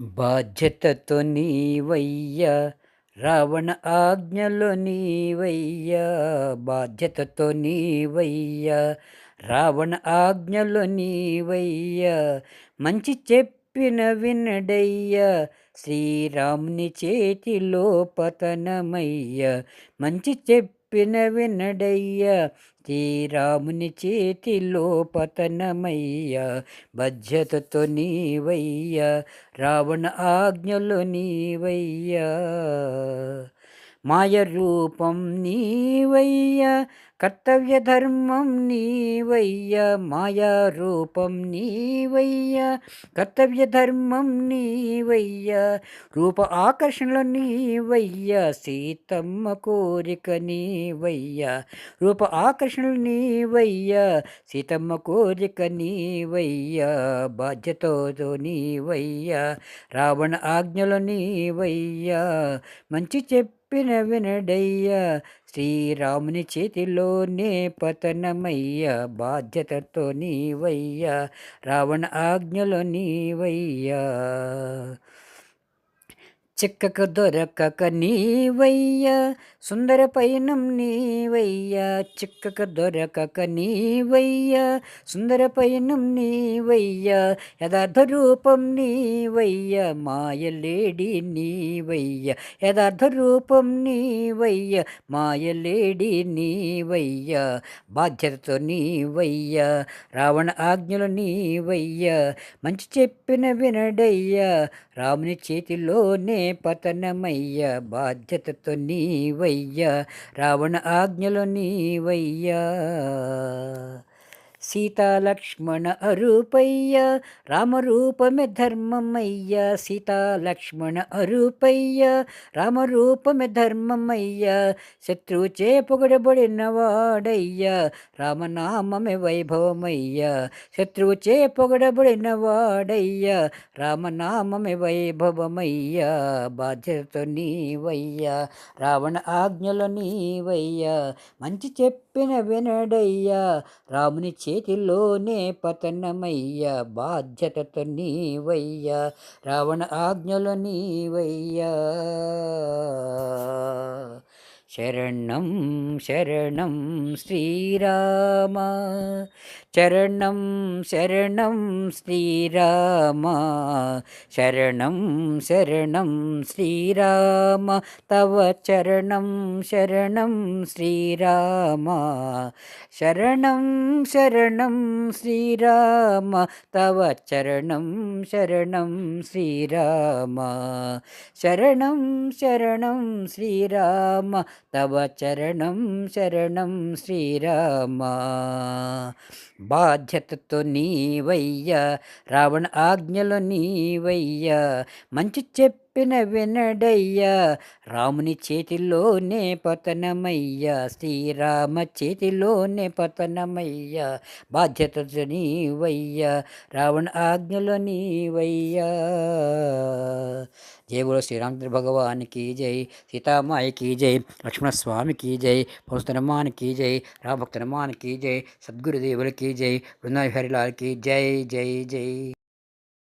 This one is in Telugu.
బాధ్యతతో నీవయ్యా రావణ ఆజ్ఞలో నీవయ్యా బాధ్యతతో నీవయ్యా రావణ ఆజ్ఞలో నీవయ్యా మంచి చెప్పిన వినడయ్యా శ్రీరాముని చేతిలో పతనమయ్యా మంచి చెప్పిన వినడయ్య శ్రీరాముని చేతిలో పతనమయ్య బాధ్యతతో నీవయ్య రావణ ఆజ్ఞలో నీవయ్యా. మాయ రూపం కర్తవ్య ధర్మం నీవయ్య మాయారూపం రూపం కర్తవ్య ధర్మం నీవయ్య రూప ఆకర్షణలు నీవయ్య సీతమ్మ కోరిక నీవయ్య రూప ఆకర్షణలు నీవయ్య సీతమ్మ కోరిక నీవయ్య బాధ్యతతో నీవయ్య రావణ ఆజ్ఞలు నీవయ్య మంచి చెప్పిన వినడయ్యా శ్రీరాముని చేతిలోనే పతనమయ్యా బాధ్యతతో నీవయ్యా. రావణ ఆజ్ఞలో నీవయ్యా. చిక్కక దొరకక నీవయ్యా సుందర పయనం నీవయ్యా చిక్కక దొరకక నీవయ్యా సుందర పయనం నీవయ్యా యథార్థ రూపం నీవయ్యా మాయలేడి నీవయ్యా యథార్థ రూపం నీవయ్యా మాయలేడి నీవయ్యా బాధ్యతతో నీవయ్యా రావణ ఆజ్ఞలు నీవయ్యా మంచి చెప్పిన వినడయ్యా రాముని చేతిలోనే పతనమయ్యా బాధ్యతతో నీవయ్యా రావణ ఆజ్ఞలో నీవయ్యా. సీతాలక్ష్మణ అరూపయ్య రామరూపమే ధర్మమయ్య సీతాలక్ష్మణ అరూపయ్య రామరూపమే ధర్మమయ్య శత్రువు చే పొగడబడిన వాడయ్య రామనామమే వైభవమయ్య శత్రువు చే పొగడబడిన వాడయ్య రామనామమే వైభవమయ్య బాధ్యతతో నీవయ్యా రావణ ఆజ్ఞలో నీవయ్యా మంచి చెప్పిన వినడయ్యా రాముని చేతిలోనే పతనమయ్యా బాధ్యతతో నీవయ్యా రావణ ఆజ్ఞలు నీవయ్యా. శరణం శరణం శ్రీరామ చరణం శరణం శ్రీరామ శరణం శరణం శ్రీరామ తవ చరణం శరణం శ్రీరామ శరణం శరణం శ్రీరామ తవ చరణం శరణం శ్రీరామ శరణం శరణం శ్రీరామ తవ చరణం శరణం శ్రీరామ. బాధ్యతతో నీవయ్యా రావణ ఆజ్ఞలు నీవయ్యా మంచి చెప్పిన వినడయ్యా రాముని చేతిలోనే పతనమయ్యా శ్రీరామ చేతిలోనే పతనమయ్యా బాధ్యతతో నీవయ్యా రావణ ఆజ్ఞలు నీవయ్యా. जय बोलो श्री रामचंद्र भगवान की जय, सीता माई की जय, लक्ष्मण स्वामी की जय पौष्टनमान की जय, राम भक्त हनुमान की जय सदगुरुदेवल की जय वृंदा हरिलाल की जय जय जय।